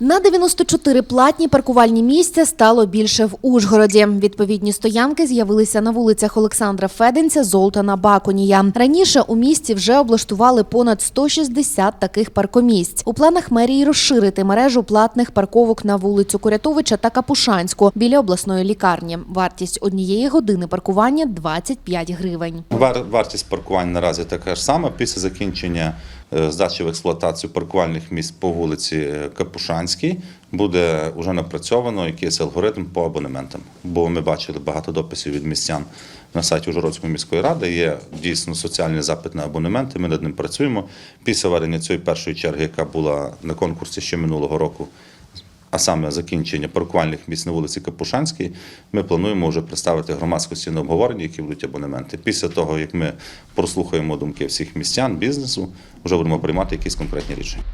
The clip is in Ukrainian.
На 94 платні паркувальні місця стало більше в Ужгороді. Відповідні стоянки з'явилися на вулицях Олександра Феденця, Золтана, Баконія. Раніше у місті вже облаштували понад 160 таких паркомісць. У планах мерії розширити мережу платних парковок на вулицю Курятовича та Капушанську біля обласної лікарні. Вартість однієї години паркування 25 гривень. Вар- Вартість паркувань наразі така ж сама. Після закінчення здачі в експлуатацію паркувальних місць по вулиці е, Капушанській буде вже напрацьовано якийсь алгоритм по абонементам. Бо ми бачили багато дописів від містян на сайті Ужгородської міської ради. Є дійсно соціальний запит на абонементи. Ми над ним працюємо. Після варення цієї першої черги, яка була на конкурсі ще минулого року, саме закінчення паркувальних місць на вулиці Капушанській, ми плануємо вже представити громадськості на обговорення, які будуть абонементи. Після того, як ми прослухаємо думки всіх містян, бізнесу, вже будемо приймати якісь конкретні рішення.